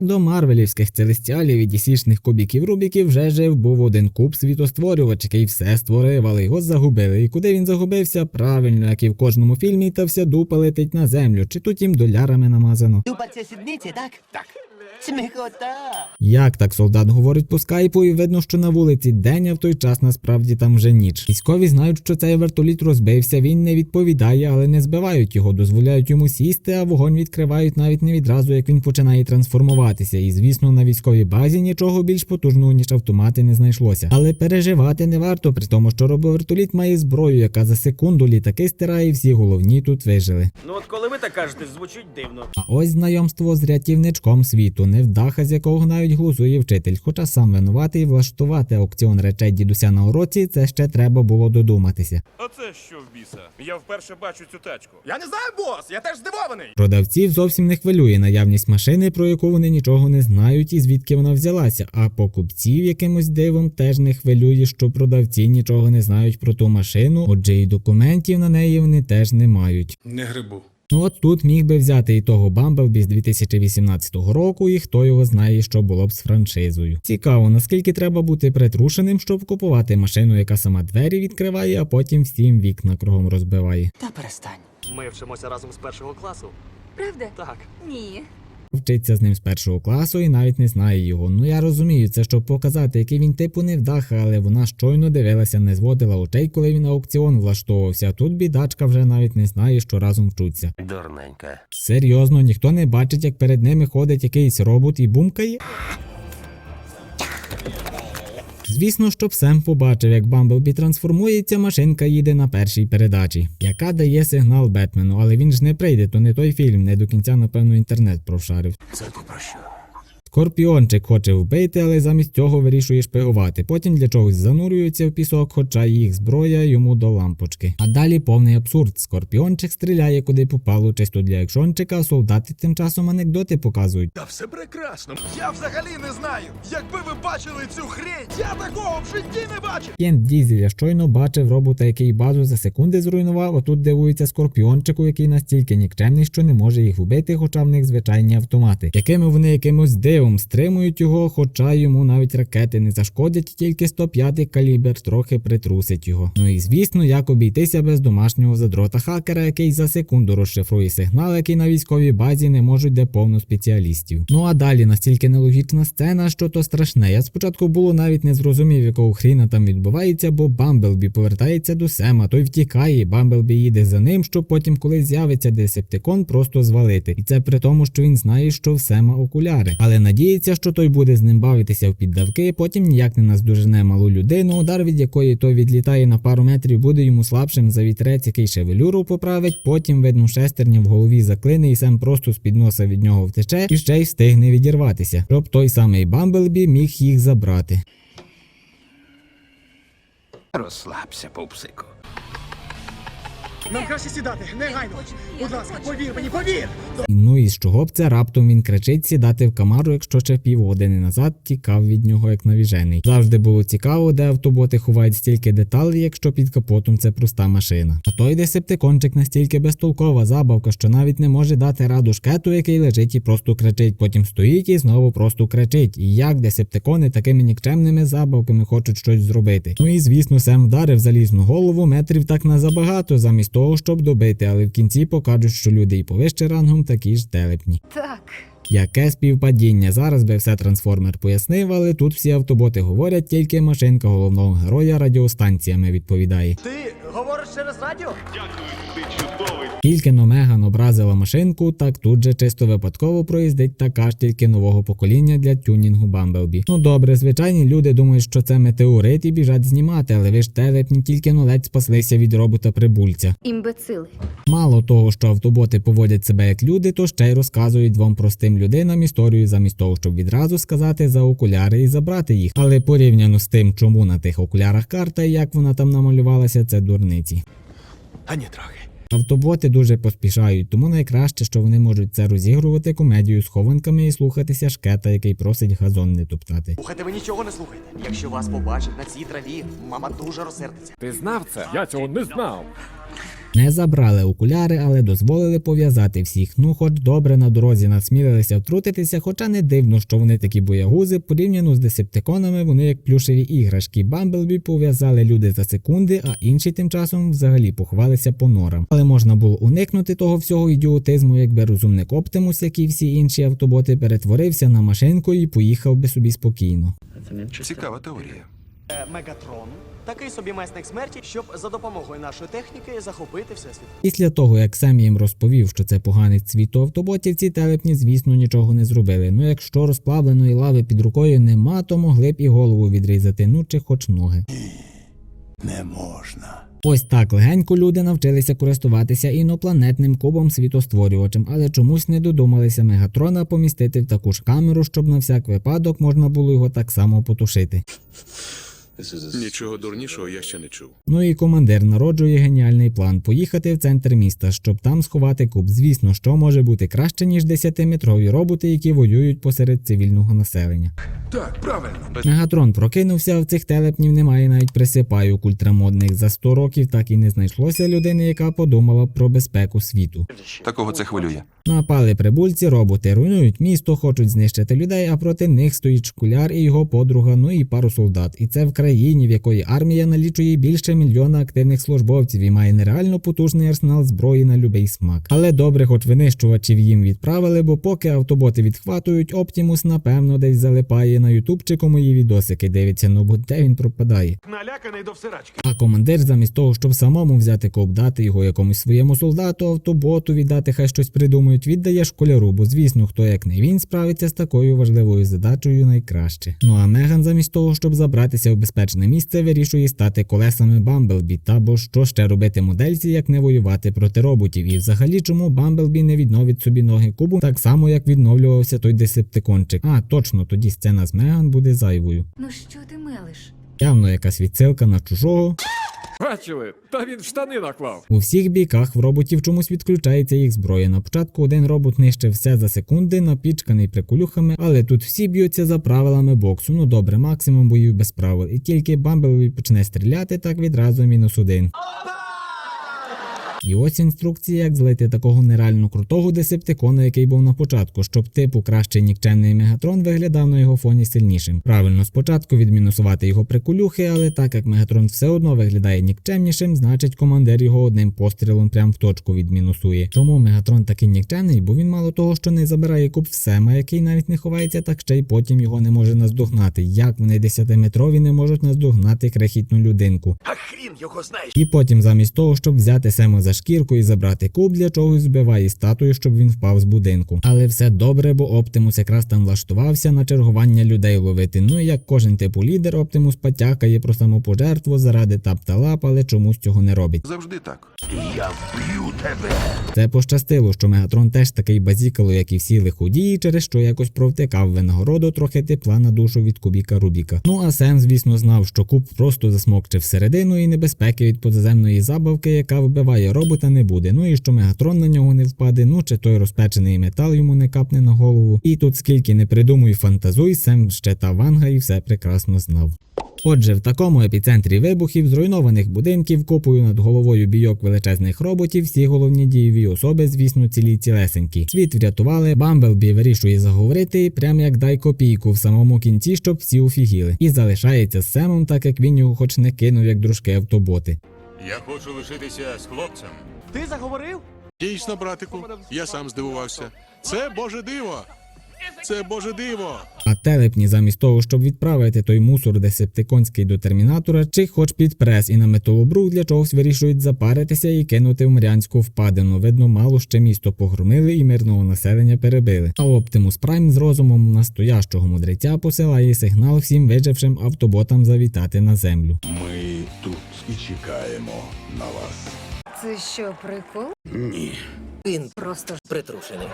До марвелівських целестіалів і дісішних кубіків Рубіків вже жив був один куб світостворювач, який все створив, але його загубили. І куди він загубився? Правильно, як і в кожному фільмі, та вся дупа летить на землю, чи тут їм долярами намазано. Дупа це сідниці, так? Так. Сміхота. Як так солдат говорить по скайпу, і видно, що на вулиці день, а в той час насправді там вже ніч. Військові знають, що цей вертоліт розбився. Він не відповідає, але не збивають його, дозволяють йому сісти, а вогонь відкривають навіть не відразу, як він починає трансформуватися. І звісно, на військовій базі нічого більш потужного ніж автомати не знайшлося. Але переживати не варто, при тому, що робовертоліт має зброю, яка за секунду літаки стирає, і всі головні тут вижили. Ну от коли ви так кажете, звучить дивно. А ось знайомство з рятівничком світу, невдаха, з якого навіть глузує вчитель. Хоча сам винуватий влаштувати аукціон речей дідуся на уроці, це ще треба було додуматися. А це що в біса? Я вперше бачу цю тачку. Я не знаю, бос, я теж здивований. Продавців зовсім не хвилює наявність машини, про яку вони нічого не знають і звідки вона взялася. А покупців якимось дивом теж не хвилює, що продавці нічого не знають про ту машину, отже, і документів на неї вони теж не мають. Не грибу. Ну от тут міг би взяти і того Бамблбі з 2018 року, і хто його знає, що було б з франшизою. Цікаво, наскільки треба бути притрушеним, щоб купувати машину, яка сама двері відкриває, а потім всім вікна кругом розбиває. Та перестань. Ми вчимося разом з першого класу. Правда? Так. Ні. Вчиться з ним з першого класу і навіть не знає його. Ну я розумію, це щоб показати, який він типу невдаха, але вона щойно дивилася, не зводила очей, коли він аукціон влаштовувався. Тут бідачка вже навіть не знає, що разом вчуться. Дурненька. Серйозно, ніхто не бачить, як перед ними ходить якийсь робот і бумкає. Звісно, щоб Сем побачив, як Бамблбі трансформується, машинка їде на першій передачі, яка дає сигнал Бетмену, але він ж не прийде, то не той фільм, не до кінця, напевно, інтернет прошарив. Це про? Скорпіончик хоче вбити, але замість цього вирішує шпигувати. Потім для чогось занурюється в пісок, хоча їх зброя йому до лампочки. А далі повний абсурд. Скорпіончик стріляє куди попало, чисто для екшончика, а солдати тим часом анекдоти показують. Та все прекрасно. Я взагалі не знаю. Якби ви бачили цю хрень, я такого в житті не бачив. Єн Дізеля щойно бачив робота, який базу за секунди зруйнував, а тут дивується скорпіончику, який настільки нікчемний, що не може їх вбити, хоча в них звичайні автомати. Якими вони якимось дивом стримують його, хоча йому навіть ракети не зашкодять, тільки 105 калібр трохи притрусить його. Ну і звісно, як обійтися без домашнього задрота хакера, який за секунду розшифрує сигнал, який на військовій базі не можуть де повно спеціалістів. Ну а далі настільки нелогічна сцена, що то страшне. Я спочатку було навіть не зрозумів, якого хріна там відбувається, бо Бамблбі повертається до Сема, той втікає, і Бамблбі їде за ним, щоб потім, коли з'явиться десептикон, просто звалити. І це при тому, що він знає, що в Сема окуляри. Але надіється, що той буде з ним бавитися в піддавки, потім ніяк не наздожене малу людину, удар від якої той відлітає на пару метрів, буде йому слабшим за вітрець, який шевелюру поправить. Потім видно шестерня в голові заклине, і Сем просто з під носа від нього втече і ще й встигне відірватися, щоб той самий Бамблбі міг їх забрати. Розслабся, пупсику. Нам краще сідати, негайно. Будь ласка, повір мені, повір. Ну і з чого б це раптом він кричить сідати в камару, якщо ще півгодини назад тікав від нього як навіжений. Завжди було цікаво, де автоботи ховають стільки деталей, якщо під капотом це проста машина. А той десептикончик настільки безтолкова забавка, що навіть не може дати раду шкету, який лежить і просто кричить. Потім стоїть і знову просто кричить. І як десептикони такими нікчемними забавками хочуть щось зробити. Ну і звісно, Сем вдарив залізну голову метрів так на забагато, замість того, щоб добити, але в кінці покажуть, що люди і повище рангом такі ж телепні. Так. Яке співпадіння? Зараз би все трансформер пояснив, але тут всі автоботи говорять, тільки машинка головного героя радіостанціями відповідає. Ти говориш через радіо? Тільки но Меган образила машинку, так тут же чисто випадково проїздить така ж тільки нового покоління для тюнінгу Бамблбі. Ну добре, звичайні люди думають, що це метеорит і біжать знімати, але ви ж телепні тільки но ледь спаслися від робота прибульця. Імбецили. Мало того, що автоботи поводять себе як люди, то ще й розказують двом простим людинам історію замість того, щоб відразу сказати за окуляри і забрати їх. Але порівняно з тим, чому на тих окулярах карта і як вона там намалювалася, це дурниці. Ані трохи. Автоботи дуже поспішають, тому найкраще, що вони можуть це розігрувати комедію з хованками і слухатися шкета, який просить газон не топтати. Слухайте, ви нічого не слухайте. Якщо вас побачать на цій траві, мама дуже розсердиться. Ти знав це? Я цього не знав. Не забрали окуляри, але дозволили пов'язати всіх. Ну, хоч добре на дорозі насмілилися втрутитися, хоча не дивно, що вони такі боягузи. Порівняно з десептиконами, вони як плюшеві іграшки. Бамблбі пов'язали люди за секунди, а інші тим часом взагалі поховалися по норам. Але можна було уникнути того всього ідіотизму, якби розумник Оптимус, як і всі інші автоботи, перетворився на машинку і поїхав би собі спокійно. Цікава теорія. Е, Мегатрон. Такий собі месник смерті, щоб за допомогою нашої техніки захопити всесвіт. Після того, як Сем їм розповів, що це поганий світу автоботів, ці телепні, звісно, нічого не зробили. Ну якщо розплавленої лави під рукою нема, то могли б і голову відрізати, ну чи хоч ноги. Не можна. Ось так легенько люди навчилися користуватися інопланетним кубом світостворювачем, але чомусь не додумалися Мегатрона помістити в таку ж камеру, щоб на всяк випадок можна було його так само потушити. Нічого дурнішого я ще не чув. Ну і командир народжує геніальний план поїхати в центр міста, щоб там сховати куб. Звісно, що може бути краще, ніж 10-метрові роботи, які воюють посеред цивільного населення. Так, правильно. Мегатрон прокинувся, в цих телепнів немає навіть присипаю ультрамодних. За 100 років так і не знайшлося людини, яка подумала про безпеку світу. Такого це хвилює. Напали прибульці, роботи руйнують місто, хочуть знищити людей, а проти них стоїть шкуляр і його подруга, ну і пару солдат. І це в країні, в якої армія налічує більше мільйона активних службовців і має нереально потужний арсенал зброї на любий смак. Але добре, хоч винищувачів їм відправили, бо поки автоботи відхватують, Оптімус напевно десь залипає на ютубчику мої відосики. Дивиться, ну бо де він пропадає. Наляканий до всирачки. А командир, замість того, щоб самому взяти коп, дати його якомусь своєму солдату, автоботу, віддати, хай щось придумають, віддає школяру, бо звісно, хто як не він справиться з такою важливою задачею найкраще. Ну а Меган, замість того, щоб забратися в безпечне місце, вирішує стати колесами Бамблбі. Та бо що ще робити модельці, як не воювати проти роботів? І взагалі, чому Бамблбі не відновить собі ноги кубу, так само як відновлювався той десептикончик. А точно, тоді сцена з Меган буде зайвою. Ну що ти мелиш? Явно якась відсилка на чужого. Бачили, та він штани наклав. У всіх бійках в роботів чомусь відключається їх зброя. На початку один робот нищив все за секунди, напічканий приколюхами, але тут всі б'ються за правилами боксу. Ну добре, максимум боїв без правил. І тільки Бамблбі почне стріляти, так відразу мінус один. І ось інструкція, як злити такого нереально крутого десептикона, який був на початку, щоб типу кращий нікчемний мегатрон виглядав на його фоні сильнішим. Правильно, спочатку відмінусувати його приколюхи, але так як мегатрон все одно виглядає нікчемнішим, значить командир його одним пострілом прям в точку відмінусує. Чому мегатрон такий нікчемний? Бо він мало того, що не забирає куб в Сема, який навіть не ховається, так ще й потім його не може наздогнати. Як вони десятиметрові не можуть наздогнати крихітну людинку? А хрін його знаєш. І потім, замість того, щоб взяти Сема за шкірку і забрати куб, для чогось збиває статую, щоб він впав з будинку. Але все добре, бо Оптимус якраз там влаштувався на чергування людей ловити. Ну і як кожен типу лідер, Оптимус потякає про самопожертву заради тап та лап, але чомусь цього не робить. Завжди так. Я вб'ю тебе. Це пощастило, що Мегатрон теж такий базікало, як і всі лиходії, через що якось провтикав винагороду трохи тепла на душу від кубіка Рубіка. Ну а Сем, звісно, знав, що куб просто засмокче всередину і небезпеки від позаземної забавки, яка вбиває робота, не буде. Ну і що Мегатрон на нього не впаде, ну чи той розпечений метал йому не капне на голову. І тут скільки не придумуй, фантазуй, Сем ще та ванга і все прекрасно знав. Отже, в такому епіцентрі вибухів, зруйнованих будинків, купою над головою бійок величезних роботів, всі головні дієві особи, звісно, цілі цілесенькі. Світ врятували, Бамблбі вирішує заговорити, прям як дай копійку в самому кінці, щоб всі офігіли. І залишається з Семом, так як він його хоч не кинув, як дружки автоботи. Я хочу лишитися з хлопцем. Ти заговорив? Дійсно, братику, я сам здивувався. Це Боже диво! Це Боже диво! А телепні, замість того, щоб відправити той мусор десептиконський до термінатора, чи хоч під прес і на металобрух для чогось вирішують запаритися і кинути в Мрянську впадину. Видно, мало ще місто погромили і мирного населення перебили. А Оптимус Прайм з розумом настоящого мудреця посилає сигнал всім вижившим автоботам завітати на землю. Ми тут і чекаємо на вас. Це що, прикол? Ні. Він Просто ж притрушений.